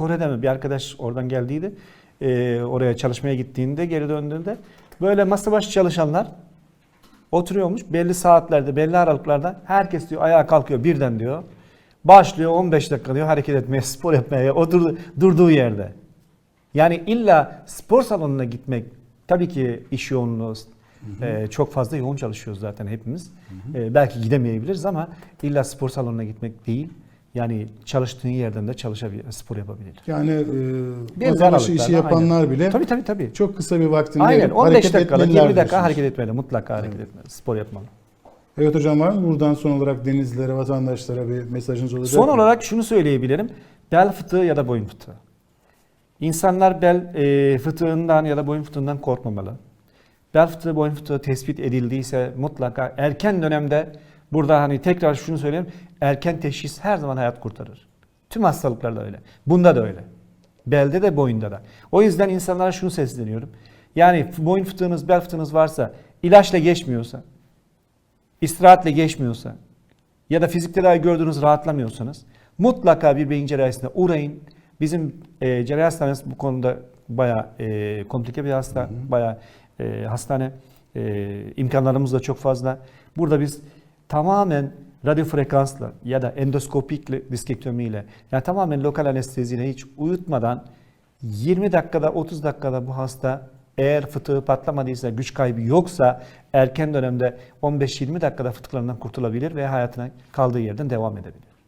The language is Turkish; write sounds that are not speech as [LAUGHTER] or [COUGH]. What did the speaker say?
Kore'de mi bir arkadaş oradan geldiydi. Ee, oraya çalışmaya gittiğinde geri döndüğünde böyle masa başı çalışanlar oturuyormuş belli saatlerde belli aralıklarda herkes diyor ayağa kalkıyor birden diyor. Başlıyor 15 dakika diyor hareket etmeye [LAUGHS] spor yapmaya oturdu, durduğu yerde. Yani illa spor salonuna gitmek tabii ki iş yoğunluğu e, çok fazla yoğun çalışıyoruz zaten hepimiz. E, belki gidemeyebiliriz ama illa spor salonuna gitmek değil. Yani çalıştığın yerden de çalışabilir, spor yapabilir. Yani e, Belli masa başı işi yapanlar aynen. bile Tabii tabii tabii. çok kısa bir vaktinde Aynen 15 hareket dakikada 20 etmeliler dakika diyorsunuz. hareket etmeli. Mutlaka hareket etmeli. Spor yapmalı. Evet hocam var mı buradan son olarak denizlilere, vatandaşlara bir mesajınız olacak Son mı? olarak şunu söyleyebilirim. Bel fıtığı ya da boyun fıtığı. İnsanlar bel e, fıtığından ya da boyun fıtığından korkmamalı. Bel fıtığı, boyun fıtığı tespit edildiyse mutlaka erken dönemde burada hani tekrar şunu söyleyeyim. Erken teşhis her zaman hayat kurtarır. Tüm hastalıklarda öyle. Bunda da öyle. Belde de boyunda da. O yüzden insanlara şunu sesleniyorum. Yani boyun fıtığınız, bel fıtığınız varsa, ilaçla geçmiyorsa, istirahatle geçmiyorsa ya da fizik tedavi gördüğünüz rahatlamıyorsanız mutlaka bir beyin cerrahisine uğrayın. Bizim e, cerrahi hastanemiz bu konuda bayağı e, komplike bir hasta, bayağı e, hastane e, imkanlarımız da çok fazla. Burada biz tamamen radyo frekansla ya da endoskopik diskektomiyle yani tamamen lokal anesteziyle hiç uyutmadan 20 dakikada 30 dakikada bu hasta eğer fıtığı patlamadıysa, güç kaybı yoksa erken dönemde 15-20 dakikada fıtıklarından kurtulabilir ve hayatına kaldığı yerden devam edebilir.